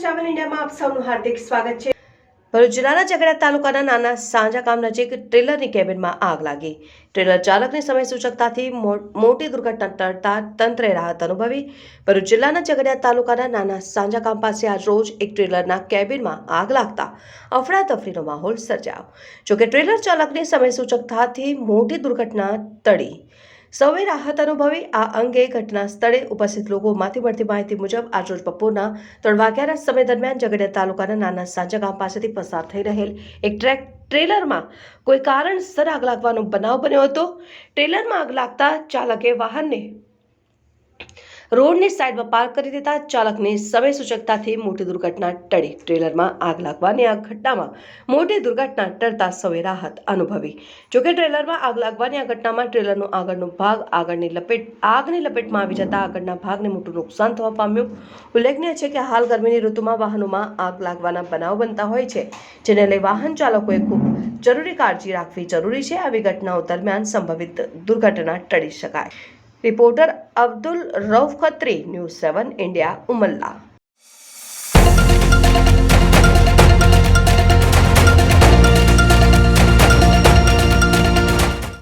સેવન ઇન્ડિયામાં આપ સૌનું હાર્દિક સ્વાગત છે. ભરૂચ જિલ્લાના ઝઘડા તાલુકાના નાના સાંજા ગામ નજીક ટ્રેલરની કેબિનમાં આગ લાગી. ટ્રેલર ચાલકની સમય સૂચકતાથી મોટી દુર્ઘટના ટળતા તંત્રે રાહત અનુભવી. ભરૂચ જિલ્લાના ઝઘડિયા તાલુકાના નાના સાંજા ગામ પાસે આજ રોજ એક ટ્રેલરના કેબિનમાં આગ લાગતા અફડાતફડીનો માહોલ સર્જાયો. જોકે ટ્રેલર ચાલકની સમય સૂચકતાથી મોટી દુર્ઘટના ટળી. સૌએ રાહત અનુભવી. આ અંગે ઘટના સ્થળે ઉપસ્થિત લોકોમાંથી મળતી માહિતી મુજબ આજરોજ બપોરના ત્રણ વાગ્યાના સમય દરમિયાન ઝઘડિયા તાલુકાના નાના સાંજા ગામ પાસેથી પસાર થઈ રહેલ એક ટ્રેક ટ્રેલરમાં કોઈ કારણસર આગ લાગવાનો બનાવ બન્યો હતો. ટ્રેલરમાં આગ લાગતા ચાલકે વાહનને રોડની સાઈડમાં પાર્ક કરી દેતા ચાલકની સમય સૂચકતાથી મોટી દુર્ઘટના ટળી. ટ્રેલરમાં આગ લાગવાની આ ઘટનામાં મોટી દુર્ઘટના ટળતા સૌએ રાહત અનુભવી. જોકે ટ્રેલરમાં આગ લાગવાની આ ઘટનામાં ટ્રેલરનો આગળનો ભાગ આગળની લપેટ, આગની લપેટમાં આવી જતા આગળના ભાગને મોટું નુકસાન થવા પામ્યું. ઉલ્લેખનીય છે કે હાલ ગરમીની ઋતુમાં વાહનોમાં આગ લાગવાના બનાવ બનતા હોય છે, જેને લઈ વાહન ચાલકોએ ખૂબ જરૂરી કાળજી રાખવી જરૂરી છે. આવી ઘટનાઓ દરમિયાન સંભવિત દુર્ઘટના ટળી શકાય. Reporter Abdul Rauf Khatri news seven India Umalla.